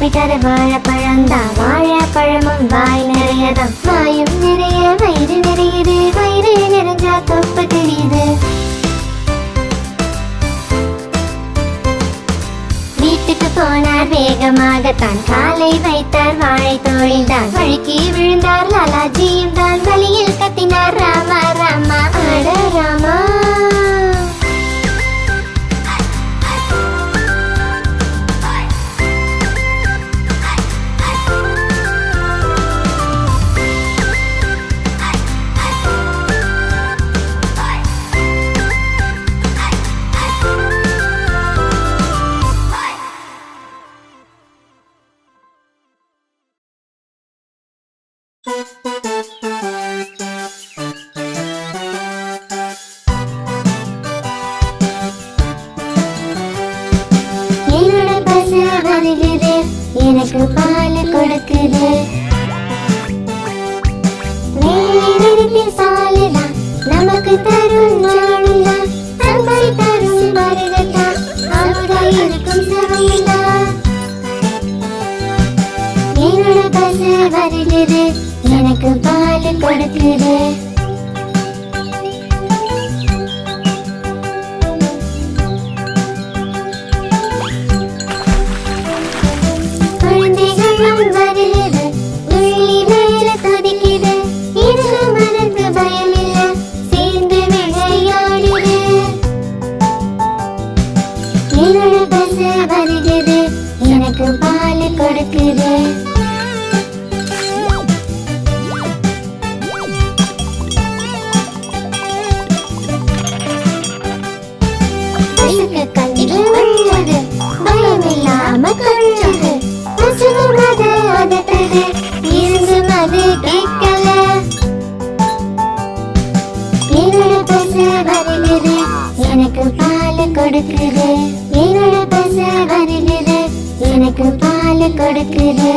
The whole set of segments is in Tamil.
சாப்பிட்டது வாழைப்பழம் தான். வாழைப்பழமும் வாய் நிறையதான். வாயும் நிறைய வயிறு நிறையுது. வயிறு நிறைஞ்சா தொப்பு தெரியுது. வீட்டுக்கு போனார் வேகமாகத்தான். காலை வைத்தார் வாழை தோழில் தான் வழுக்கி விழுந்தார் லாலாஜியும் தான். வழியில் கத்தினார் ராமா today. கொடுக்குது. என்னோட பச வருகுது எனக்கு பால் கொடுக்குது.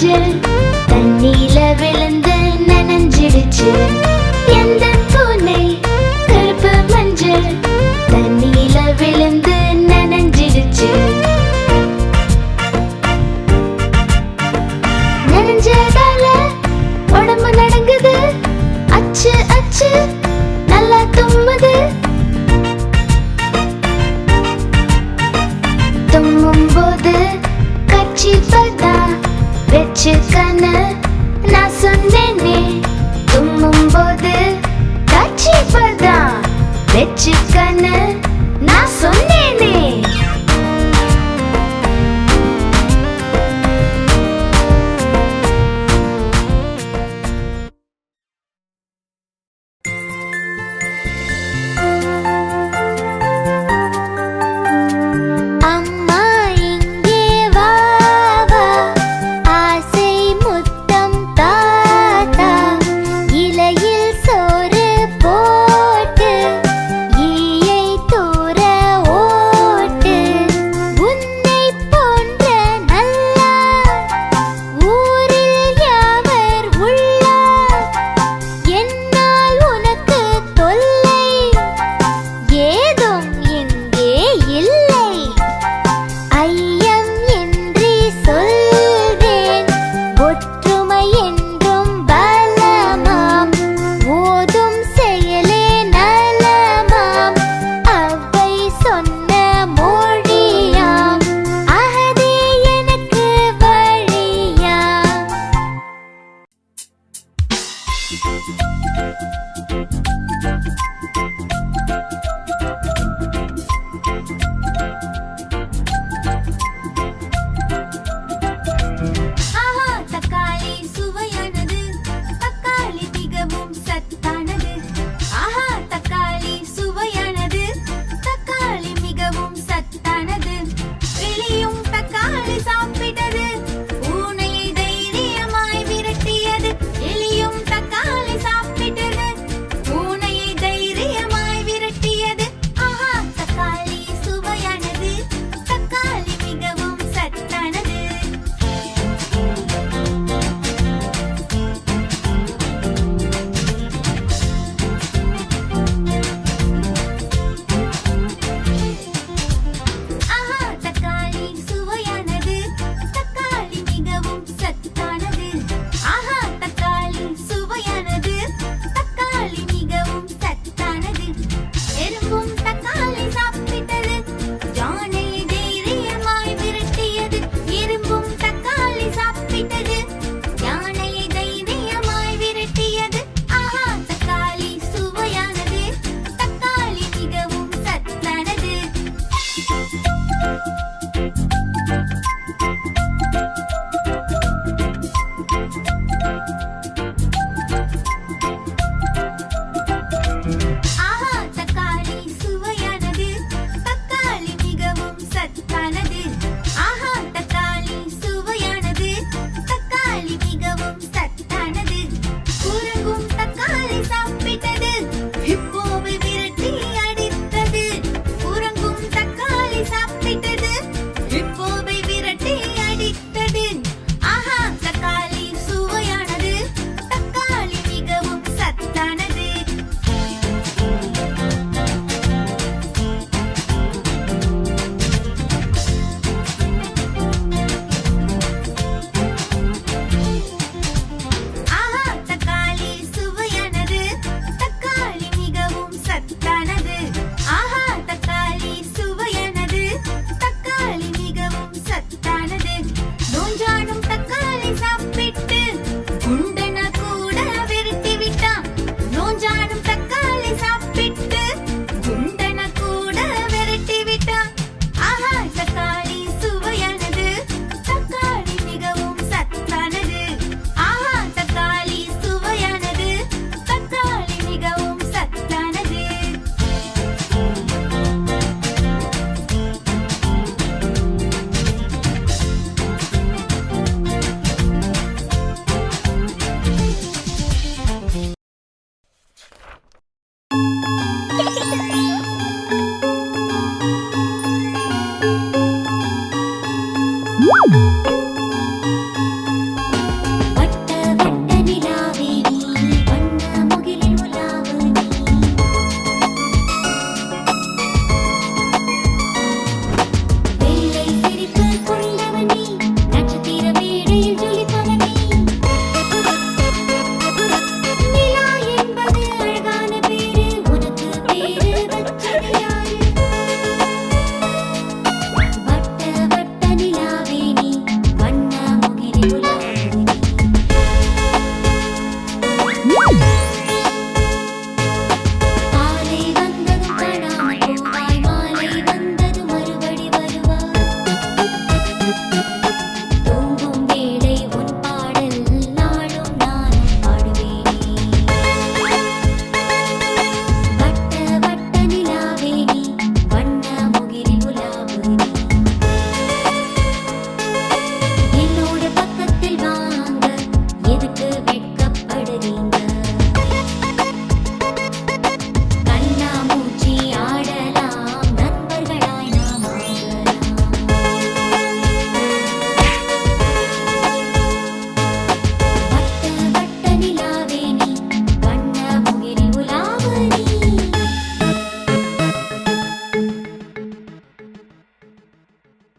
நெஞ்சு தண்ணியில விழுந்து நனைஞ்சிடுச்சு. எந்த